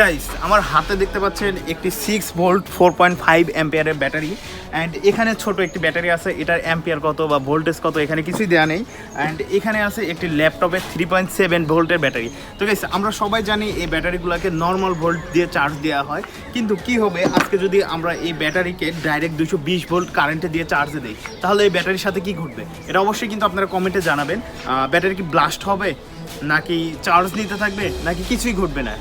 Guys আমার হাতে দেখতে পাচ্ছেন একটি six volt four point five অ্যাম্পিয়ারের ব্যাটারি অ্যান্ড এখানে ছোট একটি ব্যাটারি আছে। এটার অ্যাম্পিয়ার কত বা ভোল্টেজ কত এখানে কিছুই দেওয়া নেই। অ্যান্ড এখানে আছে একটি ল্যাপটপের থ্রি পয়েন্ট সেভেন ভোল্টের ব্যাটারি তো গাইস আমরা সবাই জানি এই ব্যাটারিগুলোকে নর্মাল ভোল্ট দিয়ে চার্জ দেওয়া হয়। কিন্তু কি হবে? আজকে যদি আমরা এই ব্যাটারিকে ডাইরেক্ট দুশো বিশ ভোল্ট কারেন্টে দিয়ে চার্জে দিই, তাহলে এই ব্যাটারির সাথে কি ঘটবে? এটা অবশ্যই কিন্তু আপনারা কমেন্টে জানাবেন। ব্যাটারি কি ব্লাস্ট হবে? নাকি চার্জ নিতে থাকবে? নাকি কিছুই ঘটবে না?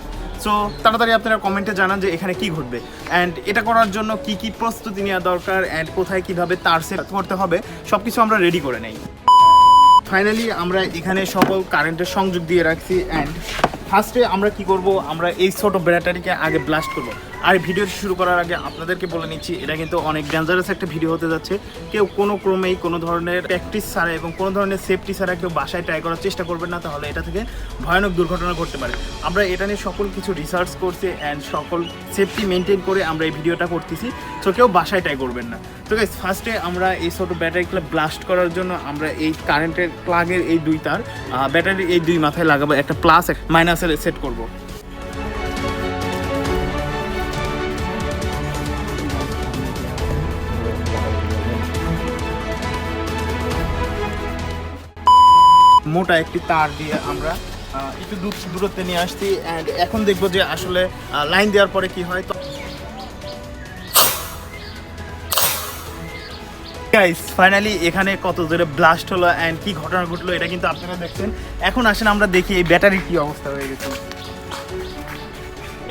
সো তাড়াতাড়ি আপনারা কমেন্টে জানান যে এখানে কি ঘটবে। অ্যান্ড এটা করার জন্য কি কি প্রস্তুতি নেওয়া দরকার অ্যান্ড কোথায় কীভাবে তার সেট করতে হবে সব কিছু আমরা রেডি করে নেই। ফাইনালি আমরা এখানে সকল কারেন্টের সংযোগ দিয়ে রাখছি অ্যান্ড ফার্স্টে আমরা কি করব? আমরা এই ছোট ব্যাটারিকে আগে ব্লাস্ট করব। আর ভিডিও শুরু করার আগে আপনাদেরকে বলে নিচ্ছি, এটা কিন্তু অনেক ডেঞ্জারাস একটা ভিডিও হতে যাচ্ছে। কেউ কোনো ক্রমেই কোনো ধরনের প্র্যাকটিস ছাড়া এবং কোনো ধরনের সেফটি ছাড়া কেউ বাসায় ট্রাই করার চেষ্টা করবেন না, তাহলে এটা থেকে ভয়ানক দুর্ঘটনা ঘটতে পারে। আমরা এটা নিয়ে সকল কিছু রিসার্চ করছি অ্যান্ড সকল সেফটি মেনটেন করে আমরা এই ভিডিওটা করতেছি। তো কেউ বাসায় ট্রাই করবেন না। তো গাইস ফার্স্টে আমরা এই ছোট ব্যাটারিগুলো ব্লাস্ট করার জন্য আমরা এই কারেন্টের প্লাগের এই দুই তার ব্যাটারির এই দুই মাথায় লাগাবো, একটা প্লাস মাইনাসের সেট করব। মোটা একটি তার দিয়ে আমরা একটু দূর দূরত্বে নিয়ে আসছি এখন দেখব যে আসলে লাইন দেওয়ার পরে কি হয়। গাইস ফাইনালি এখানে কত জোরে ব্লাস্ট হলো অ্যান্ড কি ঘটনা ঘটলো এটা কিন্তু আপনারা দেখছেন। এখন আসেন, আমরা দেখি এই ব্যাটারির কি অবস্থা হয়ে গেছে।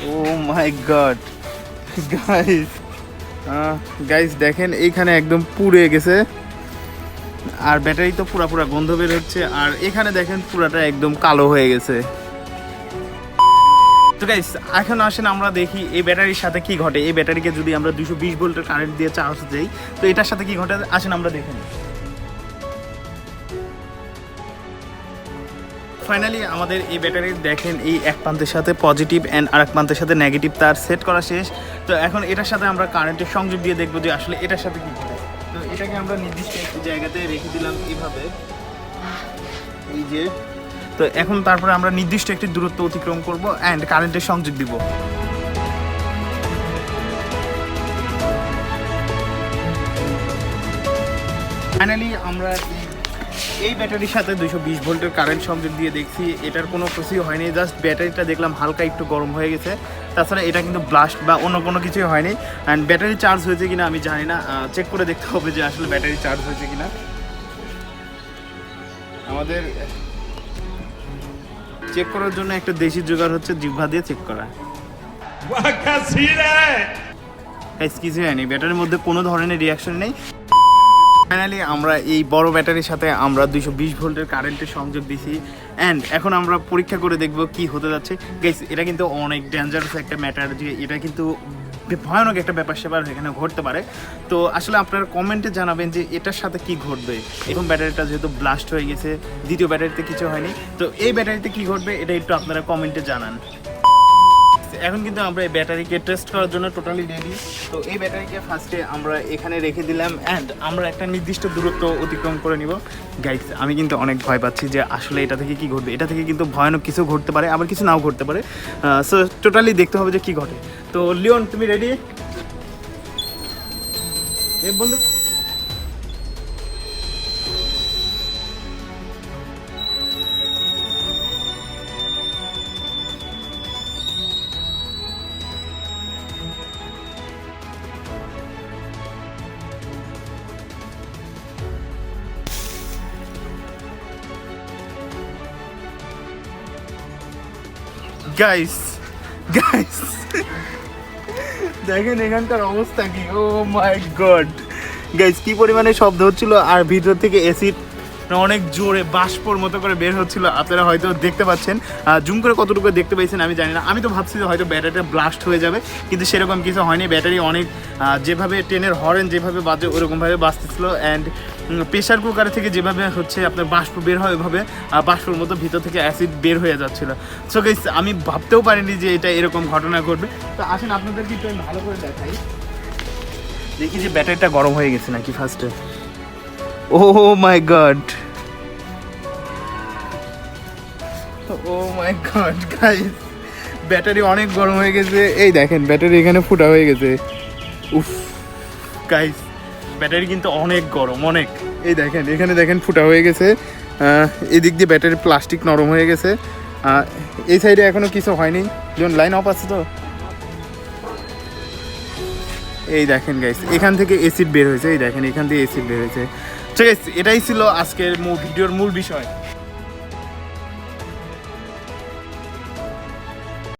Oh my god guys guys দেখেন, এইখানে একদম পুড়ে গেছে। আর ব্যাটারি তো পুরা পুরা গন্ধ বের হচ্ছে, আর এখানে দেখেন পুরাটা একদম কালো হয়ে গেছে। তো গাইস এখন আসেন আমরা দেখি এই ব্যাটারির সাথে কি ঘটে। এই ব্যাটারিকে যদি আমরা দুশো বিশ ভোল্টের কারেন্ট দিয়ে চার্জ দেই, তো এটার সাথে কি ঘটে? আসেন আমরা দেখে ফাইনালি আমাদের এই ব্যাটারি দেখেন, এই এক প্রান্তের সাথে পজিটিভ অ্যান্ড আরেক প্রান্তের সাথে নেগেটিভ তার সেট করা শেষ। তো এখন এটার সাথে আমরা কারেন্টের সংযোগ দিয়ে দেখব যে আসলে এটার সাথে কি ঘটে। তো এটাকে আমরা নির্দিষ্ট একটি জায়গাতে রেখে দিলাম এইভাবে। এই যে তো এখন তারপরে আমরা নির্দিষ্ট একটি দূরত্ব অতিক্রম করব অ্যান্ড কারেন্টের সংযোগ দিব। ফাইনালি আমরা এই- ব্যাটারির সাথে দুশো বিশ ভোল্টের কারেন্ট সংযোগ দিয়ে দেখছি। এটার কোনো কিছুই হয়নি জাস্ট ব্যাটারিটা দেখলাম হালকা একটু গরম হয়ে গেছে। তাছাড়া এটা কিন্তু ব্লাস্ট বা অন্য কোনো কিছুই হয়নি। অ্যান্ড ব্যাটারি চার্জ হয়েছে কিনা আমি জানি না। চেক করে দেখতে হবে যে আসলে ব্যাটারি চার্জ হয়েছে কিনা। আমাদের চেক করার জন্য একটা দেশি জোগাড় হচ্ছে জিহ্বা দিয়ে চেক করা। কিছু হয়নি ব্যাটারির মধ্যে কোনো ধরনের রিয়াকশন নেই। ফাইনালি আমরা এই বড় ব্যাটারির সাথে আমরা দুইশো বিশ ভোল্টের কারেন্টের সংযোগ দিছি। অ্যান্ড এখন আমরা পরীক্ষা করে দেখব কি হতে যাচ্ছে। গেস এটা কিন্তু অনেক ডেঞ্জারাস একটা ম্যাটার যে এটা কিন্তু ভয়ানক একটা ব্যাপার সেবার এখানে ঘটতে পারে। তো আসলে আপনারা কমেন্টে জানাবেন যে এটার সাথে কি ঘটবে। এখন ব্যাটারিটা যেহেতু ব্লাস্ট হয়ে গেছে, দ্বিতীয় ব্যাটারিতে কিছু হয়নি। তো এই ব্যাটারিতে কি ঘটবে, এটা একটু আপনারা কমেন্টে জানান। এখন কিন্তু আমরা এই ব্যাটারিকে টেস্ট করার জন্য টোটালি রেডি তো এই ব্যাটারিকে ফার্স্টে আমরা এখানে রেখে দিলাম অ্যান্ড আমরা একটা নির্দিষ্ট দূরত্ব অতিক্রম করে নিব। গাইস আমি কিন্তু অনেক ভয় পাচ্ছি যে আসলে এটা থেকে কি ঘটবে? এটা থেকে কিন্তু ভয়ানক কিছু ঘটতে পারে, আবার কিছু নাও ঘটতে পারে। সো টোটালি দেখতে হবে যে কি ঘটে। তো লিওন, তুমি রেডি এ বন্ধু গাইস গাইস দেখেন এখানকার অবস্থা কি? ও মাই গড গাইস কি পরিমাণে শব্দ হচ্ছিল আর ভিতর থেকে অ্যাসিড অনেক জোরে বাষ্পর মতো করে বের হচ্ছিল। আপনারা হয়তো দেখতে পাচ্ছেন। জুম করে কতটুকু দেখতে পেয়েছেন আমি জানি না। আমি তো ভাবছি যে হয়তো ব্যাটারিটা ব্লাস্ট হয়ে যাবে, কিন্তু সেরকম কিছু হয়নি। ব্যাটারি অনেক যেভাবে ট্রেনের হরেন যেভাবে বাজে, ওরকমভাবে বাজতেছিল। অ্যান্ড প্রেশার কুকার থেকে যেভাবে হচ্ছে আপনার বাষ্প বের হয় ওইভাবে বাষ্পর মতো ভিতর থেকে অ্যাসিড বের হয়ে যাচ্ছিল। সো গাইস আমি ভাবতেও পারিনি যে এটা এরকম ঘটনা ঘটবে। তো আসেন আপনাদেরকে একটু আমি ভালো করে দেখাই। দেখি যে ব্যাটারিটা গরম হয়ে গেছে নাকি ফার্স্টে ও my god oh my god guys battery অনেক গরম হয়ে গেছে। এই দেখেন, ব্যাটারি এখানে ফুটা হয়ে গেছে। উফ গাইস ব্যাটারি কিন্তু অনেক গরম, অনেক। এই দেখেন, এখানে দেখেন ফুটা হয়ে গেছে। এদিক দিয়ে ব্যাটারি প্লাস্টিক নরম হয়ে গেছে। এই সাইডে এখনও কিছু হয়নি। যখন লাইন অফ আছে তো? এই দেখেন গাইস এখান থেকে এসিড বের হয়েছে। এই দেখেন, এখান থেকে এসিড বের হয়েছে। ঠিক আছে এটাই ছিল আজকের ভিডিওর মূল বিষয়।